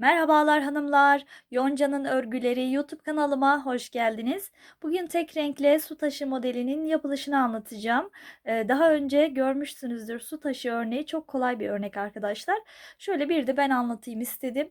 Merhabalar hanımlar. Yonca'nın örgüleri YouTube kanalıma hoş geldiniz. Bugün tek renkle su taşı modelinin yapılışını anlatacağım. Ee, daha önce görmüşsünüzdür su taşı örneği çok kolay bir örnek arkadaşlar. Şöyle bir de ben anlatayım istedim.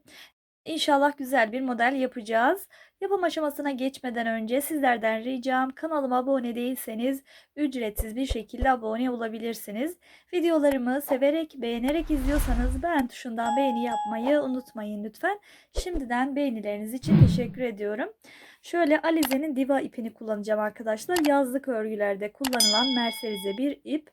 İnşallah güzel bir model yapacağız. Yapım aşamasına geçmeden önce sizlerden ricam kanalıma abone değilseniz ücretsiz bir şekilde abone olabilirsiniz. Videolarımı severek beğenerek izliyorsanız beğen tuşundan beğeni yapmayı unutmayın lütfen. Şimdiden beğenileriniz için teşekkür ediyorum. Şöyle Alize'nin diva ipini kullanacağım arkadaşlar. Yazlık örgülerde kullanılan merserize bir ip.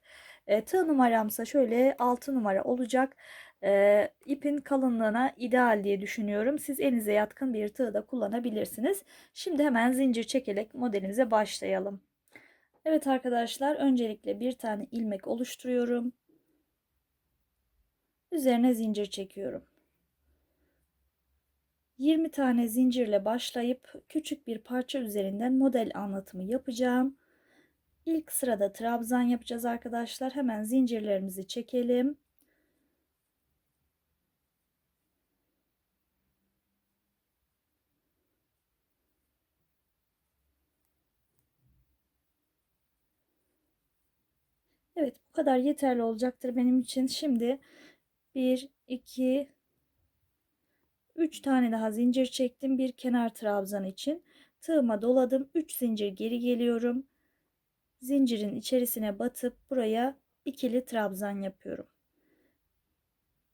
E, tığ numaramsa şöyle 6 numara olacak e, ipin kalınlığına ideal diye düşünüyorum. Siz elinize yatkın bir tığ da kullanabilirsiniz. Şimdi hemen zincir çekerek modelimize başlayalım. Evet arkadaşlar öncelikle bir tane ilmek oluşturuyorum. Üzerine zincir çekiyorum. 20 tane zincirle başlayıp küçük bir parça üzerinden model anlatımı yapacağım. İlk sırada trabzan yapacağız arkadaşlar. Hemen zincirlerimizi çekelim. Evet bu kadar yeterli olacaktır benim için. Şimdi 1, 2, 3 tane daha zincir çektim. Bir kenar trabzan için. Tığıma doladım. 3 zincir geri geliyorum. Zincirin içerisine batıp buraya ikili trabzan yapıyorum.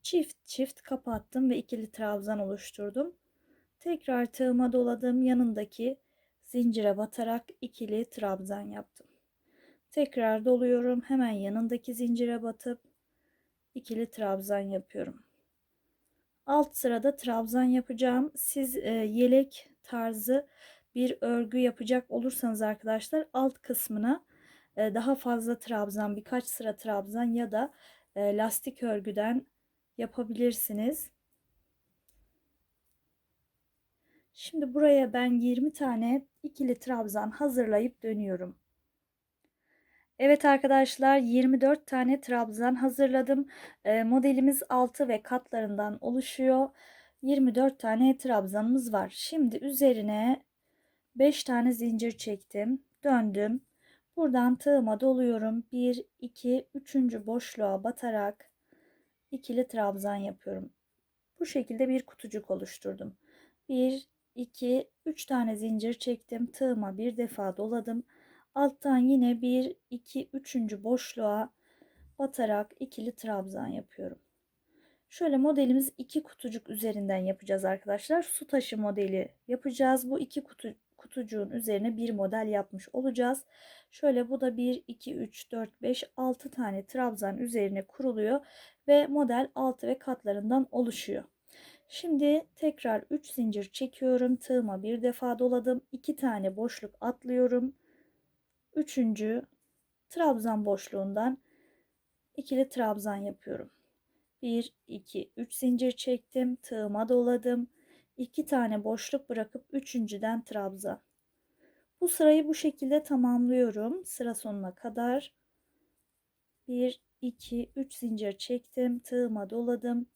Çift çift kapattım ve ikili trabzan oluşturdum. Tekrar tığıma doladım. Yanındaki zincire batarak ikili trabzan yaptım. Tekrar doluyorum. Hemen yanındaki zincire batıp ikili trabzan yapıyorum. Alt sırada trabzan yapacağım. Siz e, yelek tarzı bir örgü yapacak olursanız arkadaşlar alt kısmına e, daha fazla trabzan, birkaç sıra trabzan ya da e, lastik örgüden yapabilirsiniz. Şimdi buraya ben 20 tane ikili trabzan hazırlayıp dönüyorum. Evet arkadaşlar 24 tane trabzan hazırladım. E, modelimiz altı ve katlarından oluşuyor. 24 tane trabzanımız var. Şimdi üzerine 5 tane zincir çektim. Döndüm. Buradan tığıma doluyorum. 1, 2, 3. boşluğa batarak ikili trabzan yapıyorum. Bu şekilde bir kutucuk oluşturdum. 1, 2, 3 tane zincir çektim. Tığıma bir defa doladım alttan yine 1 2 3. boşluğa batarak ikili trabzan yapıyorum. Şöyle modelimiz iki kutucuk üzerinden yapacağız arkadaşlar. Su taşı modeli yapacağız. Bu iki kutu, kutucuğun üzerine bir model yapmış olacağız. Şöyle bu da 1 2 3 4 5 6 tane trabzan üzerine kuruluyor ve model altı ve katlarından oluşuyor. Şimdi tekrar 3 zincir çekiyorum. Tığıma bir defa doladım. 2 tane boşluk atlıyorum üçüncü trabzan boşluğundan ikili trabzan yapıyorum. 1 2 3 zincir çektim, tığıma doladım. 2 tane boşluk bırakıp üçüncüden trabzan. Bu sırayı bu şekilde tamamlıyorum sıra sonuna kadar. 1 2 3 zincir çektim, tığıma doladım.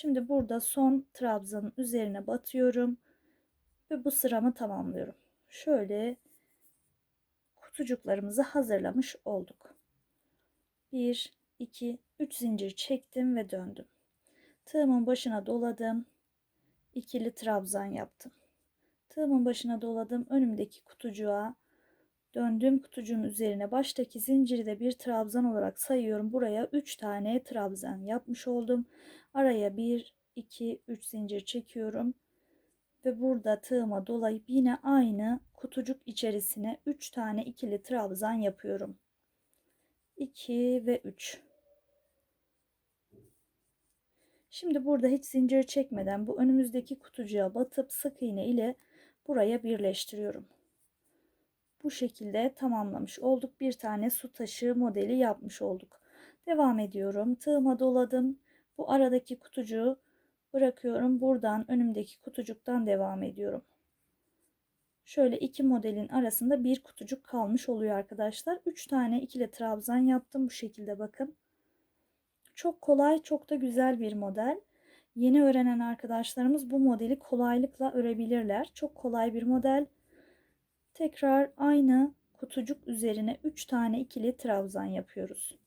Şimdi burada son trabzanın üzerine batıyorum ve bu sıramı tamamlıyorum. Şöyle kutucuklarımızı hazırlamış olduk. 1 2 3 zincir çektim ve döndüm. Tığımın başına doladım. ikili trabzan yaptım. Tığımın başına doladım. Önümdeki kutucuğa döndüğüm kutucuğun üzerine baştaki zinciri de bir trabzan olarak sayıyorum. Buraya 3 tane trabzan yapmış oldum. Araya 1, 2, 3 zincir çekiyorum. Ve burada tığıma dolayıp yine aynı kutucuk içerisine 3 tane ikili trabzan yapıyorum. 2 ve 3. Şimdi burada hiç zincir çekmeden bu önümüzdeki kutucuğa batıp sık iğne ile buraya birleştiriyorum. Bu şekilde tamamlamış olduk. Bir tane su taşı modeli yapmış olduk. Devam ediyorum. Tığıma doladım. Bu aradaki kutucuğu bırakıyorum. Buradan önümdeki kutucuktan devam ediyorum. Şöyle iki modelin arasında bir kutucuk kalmış oluyor arkadaşlar. 3 tane ikili trabzan yaptım bu şekilde bakın. Çok kolay, çok da güzel bir model. Yeni öğrenen arkadaşlarımız bu modeli kolaylıkla örebilirler. Çok kolay bir model. Tekrar aynı kutucuk üzerine 3 tane ikili trabzan yapıyoruz.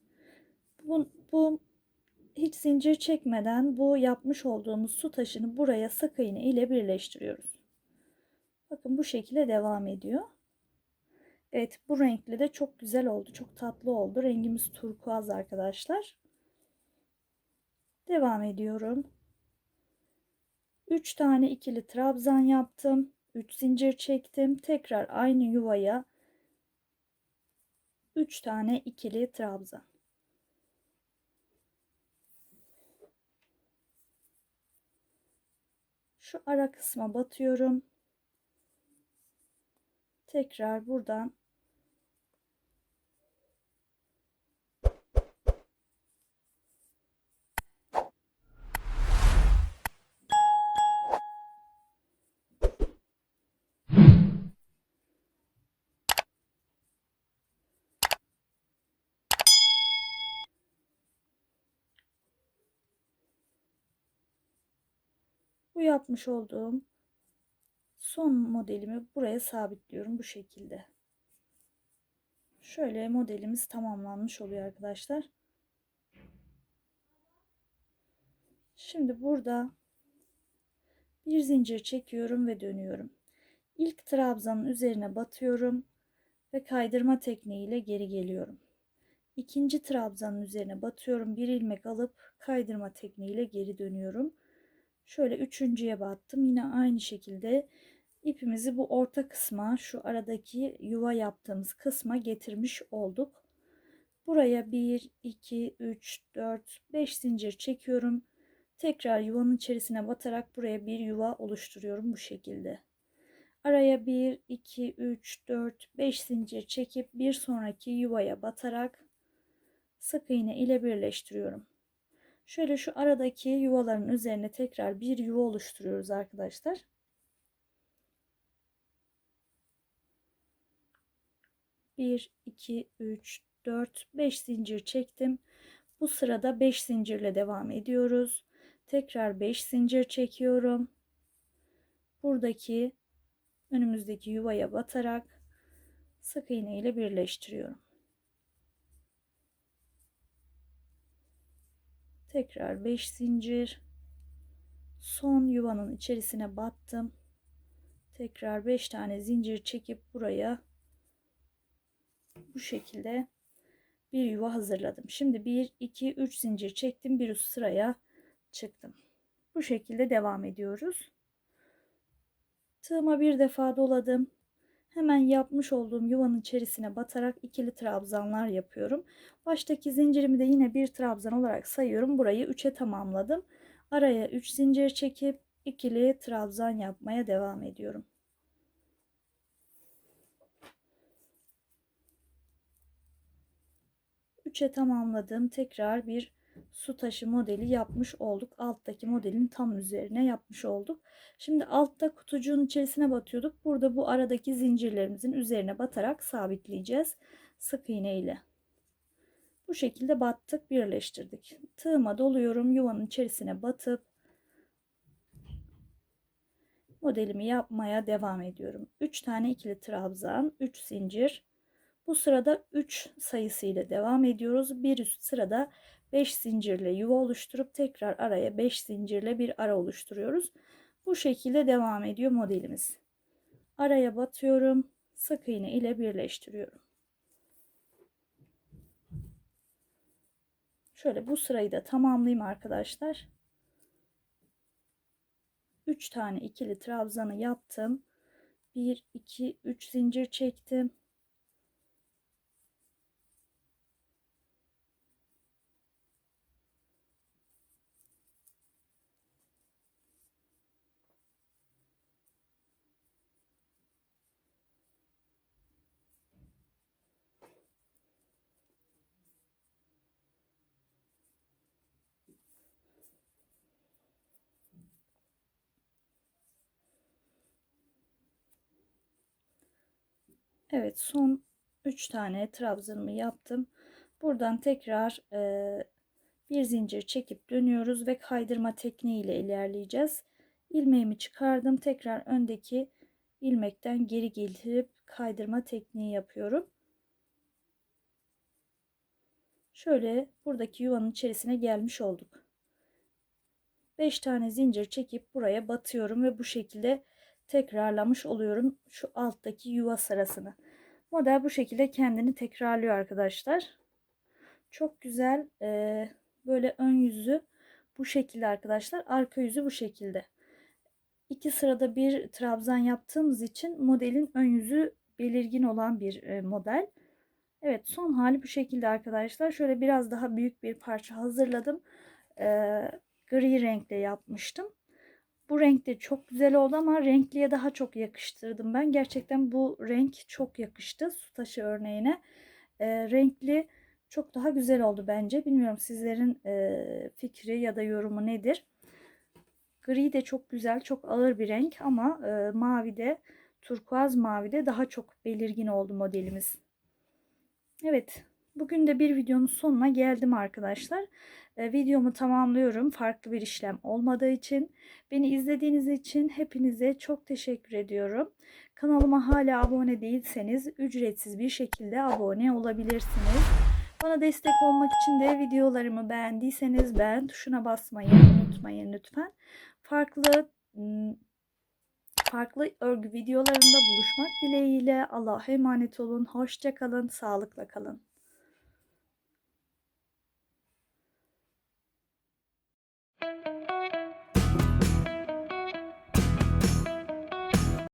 Bu, bu hiç zincir çekmeden bu yapmış olduğumuz su taşını buraya sık iğne ile birleştiriyoruz. Bakın bu şekilde devam ediyor. Evet bu renkli de çok güzel oldu. Çok tatlı oldu. Rengimiz turkuaz arkadaşlar. Devam ediyorum. 3 tane ikili trabzan yaptım. 3 zincir çektim. Tekrar aynı yuvaya 3 tane ikili trabzan. Şu ara kısma batıyorum. Tekrar buradan yapmış olduğum son modelimi buraya sabitliyorum bu şekilde. Şöyle modelimiz tamamlanmış oluyor arkadaşlar. Şimdi burada bir zincir çekiyorum ve dönüyorum. İlk trabzanın üzerine batıyorum ve kaydırma tekniğiyle geri geliyorum. İkinci trabzanın üzerine batıyorum. Bir ilmek alıp kaydırma tekniğiyle geri dönüyorum. Şöyle üçüncüye battım. Yine aynı şekilde ipimizi bu orta kısma şu aradaki yuva yaptığımız kısma getirmiş olduk. Buraya 1, 2, 3, 4, 5 zincir çekiyorum. Tekrar yuvanın içerisine batarak buraya bir yuva oluşturuyorum bu şekilde. Araya 1, 2, 3, 4, 5 zincir çekip bir sonraki yuvaya batarak sık iğne ile birleştiriyorum. Şöyle şu aradaki yuvaların üzerine tekrar bir yuva oluşturuyoruz arkadaşlar. Bir, iki, üç, dört, beş zincir çektim. Bu sırada beş zincirle devam ediyoruz. Tekrar beş zincir çekiyorum. Buradaki önümüzdeki yuvaya batarak sık iğne ile birleştiriyorum. Tekrar 5 zincir. Son yuvanın içerisine battım. Tekrar 5 tane zincir çekip buraya bu şekilde bir yuva hazırladım. Şimdi 1 2 3 zincir çektim. Bir üst sıraya çıktım. Bu şekilde devam ediyoruz. Tığıma bir defa doladım. Hemen yapmış olduğum yuvanın içerisine batarak ikili trabzanlar yapıyorum. Baştaki zincirimi de yine bir trabzan olarak sayıyorum. Burayı 3'e tamamladım. Araya 3 zincir çekip ikili trabzan yapmaya devam ediyorum. Üçe tamamladım. Tekrar bir su taşı modeli yapmış olduk. Alttaki modelin tam üzerine yapmış olduk. Şimdi altta kutucuğun içerisine batıyorduk. Burada bu aradaki zincirlerimizin üzerine batarak sabitleyeceğiz. Sık iğne ile. Bu şekilde battık, birleştirdik. Tığıma doluyorum. Yuvanın içerisine batıp modelimi yapmaya devam ediyorum. 3 tane ikili trabzan, 3 zincir. Bu sırada 3 sayısı ile devam ediyoruz. Bir üst sırada 5 zincirle yuva oluşturup tekrar araya 5 zincirle bir ara oluşturuyoruz. Bu şekilde devam ediyor modelimiz. Araya batıyorum. Sık iğne ile birleştiriyorum. Şöyle bu sırayı da tamamlayayım arkadaşlar. 3 tane ikili trabzanı yaptım. 1 2 3 zincir çektim. Evet son 3 tane trabzanımı yaptım. Buradan tekrar e, bir zincir çekip dönüyoruz ve kaydırma tekniği ile ilerleyeceğiz. İlmeğimi çıkardım. Tekrar öndeki ilmekten geri getirip kaydırma tekniği yapıyorum. Şöyle buradaki yuvanın içerisine gelmiş olduk. 5 tane zincir çekip buraya batıyorum ve bu şekilde tekrarlamış oluyorum şu alttaki yuva sırasını. Model bu şekilde kendini tekrarlıyor arkadaşlar. Çok güzel e, böyle ön yüzü bu şekilde arkadaşlar. Arka yüzü bu şekilde. İki sırada bir trabzan yaptığımız için modelin ön yüzü belirgin olan bir e, model. Evet son hali bu şekilde arkadaşlar. Şöyle biraz daha büyük bir parça hazırladım. E, gri renkle yapmıştım. Bu renk de çok güzel oldu ama renkliye daha çok yakıştırdım ben. Gerçekten bu renk çok yakıştı su taşı örneğine. E, renkli çok daha güzel oldu bence. Bilmiyorum sizlerin e, fikri ya da yorumu nedir? Gri de çok güzel, çok ağır bir renk ama e, mavi de turkuaz mavi de daha çok belirgin oldu modelimiz. Evet, bugün de bir videonun sonuna geldim arkadaşlar. E, videomu tamamlıyorum farklı bir işlem olmadığı için. Beni izlediğiniz için hepinize çok teşekkür ediyorum. Kanalıma hala abone değilseniz ücretsiz bir şekilde abone olabilirsiniz. Bana destek olmak için de videolarımı beğendiyseniz beğen tuşuna basmayı unutmayın lütfen. Farklı farklı örgü videolarında buluşmak dileğiyle Allah'a emanet olun. Hoşça kalın, sağlıkla kalın. Música